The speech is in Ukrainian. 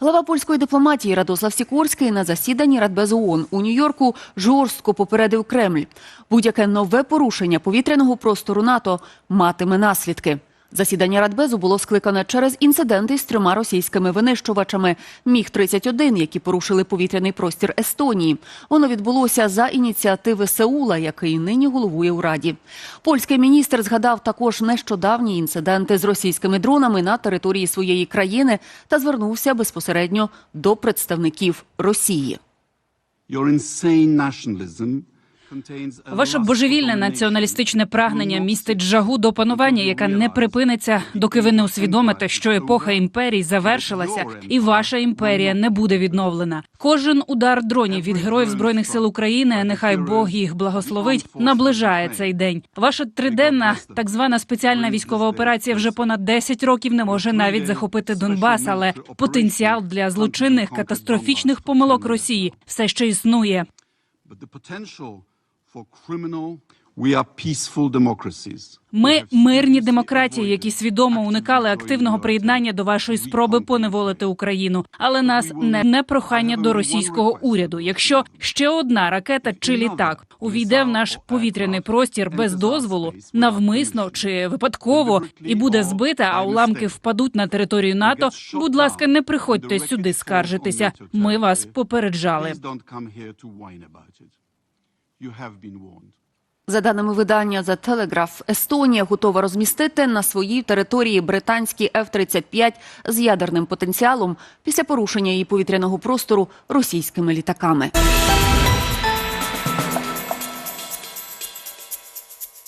Глава польської дипломатії Радослав Сікорський на засіданні Радбезу ООН у Нью-Йорку жорстко попередив Кремль. Будь-яке нове порушення повітряного простору НАТО матиме наслідки. Засідання Радбезу було скликане через інциденти з трьома російськими винищувачами Міг-31, які порушили повітряний простір Естонії. Воно відбулося за ініціативи Сеула, який нині головує у Раді. Польський міністр згадав також нещодавні інциденти з російськими дронами на території своєї країни та звернувся безпосередньо до представників Росії. Your insane nationalism Ваше божевільне націоналістичне прагнення містить жагу до панування, яка не припиниться, доки ви не усвідомите, що епоха імперій завершилася, і ваша імперія не буде відновлена. Кожен удар дронів від героїв збройних сил України, нехай Бог їх благословить, наближає цей день. Ваша триденна так звана спеціальна військова операція вже понад 10 років не може навіть захопити Донбас, але потенціал для злочинних катастрофічних помилок Росії все ще існує. Ми мирні демократії, які свідомо уникали активного приєднання до вашої спроби поневолити Україну. Але нас не, не прохання до російського уряду. Якщо ще одна ракета чи літак увійде в наш повітряний простір без дозволу, навмисно чи випадково і буде збита, а уламки впадуть на територію НАТО. Будь ласка, не приходьте сюди скаржитися. Ми вас попереджали. За даними видання The Telegraph, Естонія готова розмістити на своїй території британські F-35 з ядерним потенціалом після порушення її повітряного простору російськими літаками.